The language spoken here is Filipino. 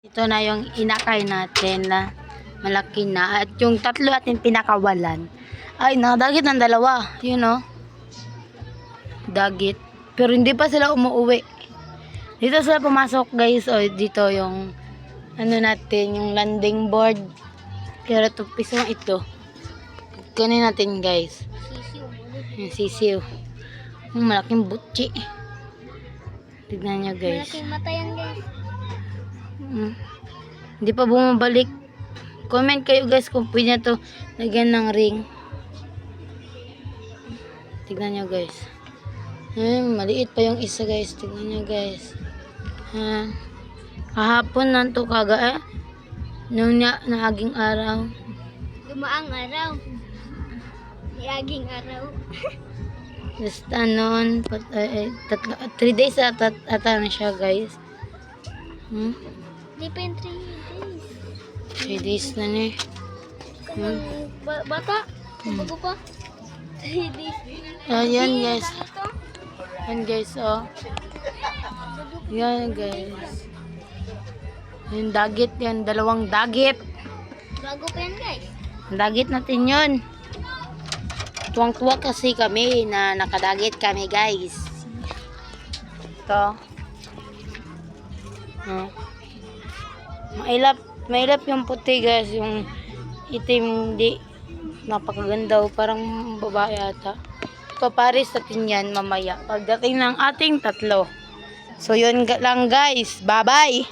Ito na yung inakay natin na malaki na. At yung tatlo atin pinakawalan. Ay, nakadagit ng dalawa. Yun o. Dagit. Pero hindi pa sila umuwi. Dito sila pumasok guys. O, dito yung ano natin, yung landing board. Kaya ito, pisong ito. Kunin natin guys. Yung sisiw. Yung malaking butchi. Tignan nyo guys. Malaking mata yan guys. Mm. Hindi pa bumabalik. Comment kayo guys kung pwede na to lagyan ng ring. Tignan nyo guys. Ay, maliit pa yung isa guys. Tignan nyo guys. Ha. Kahapon nanto kaga eh. Nung na, naaging araw. Dumaang araw. Iaging araw. Anon, pat, ay, ay, tatlo, three days ata, ata na siya guys. Hmm? Di pa yung 3 days. Three days na ni. Kung ba- bata, bago pa. 3 days. Ayan Di, guys. Ito. Yan guys, oh. Yan guys. Yung dagit yan, dalawang dagit. Bago pa yan guys. Dagit natin yun. Tuwang-tuwa kasi kami na nakadagit kami guys. Ito. Oh. Mailap, mailap yung puti guys, yung itim hindi napakaganda oh, parang babae ata. Paparis natin yan mamaya pagdating ng ating tatlo. So yun lang guys. Bye-bye!